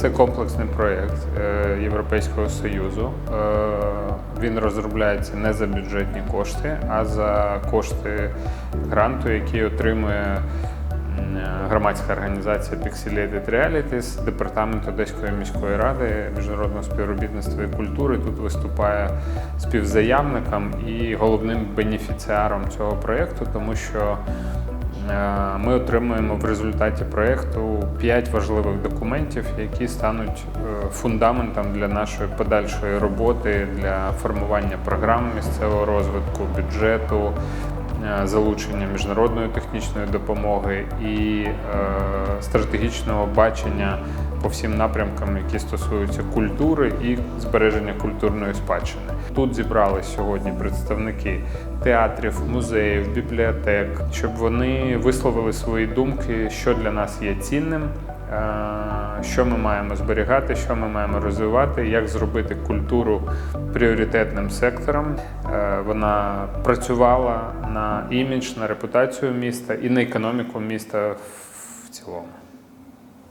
Це комплексний проєкт е, Європейського Союзу. Е, Він розробляється не за бюджетні кошти, а за кошти гранту, який отримує громадська організація Pixelated Realities, департамент Одеської міської ради міжнародного співробітництва і культури. Тут виступає співзаявником і головним бенефіціаром цього проєкту, тому що Ми отримуємо в результаті проєкту 5 важливих документів, які стануть е, фундаментом для нашої подальшої роботи, для формування програм місцевого розвитку, бюджету, е, залучення міжнародної технічної допомоги і е, стратегічного бачення по всім напрямкам, які стосуються культури і збереження культурної спадщини. Тут зібрались сьогодні представники театрів, музеїв, бібліотек, щоб вони висловили свої думки, що для нас є цінним, е, що ми маємо зберігати, що ми маємо розвивати, як зробити культуру пріоритетним сектором. Е, Вона працювала на імідж, на репутацію міста і на економіку міста в цілому.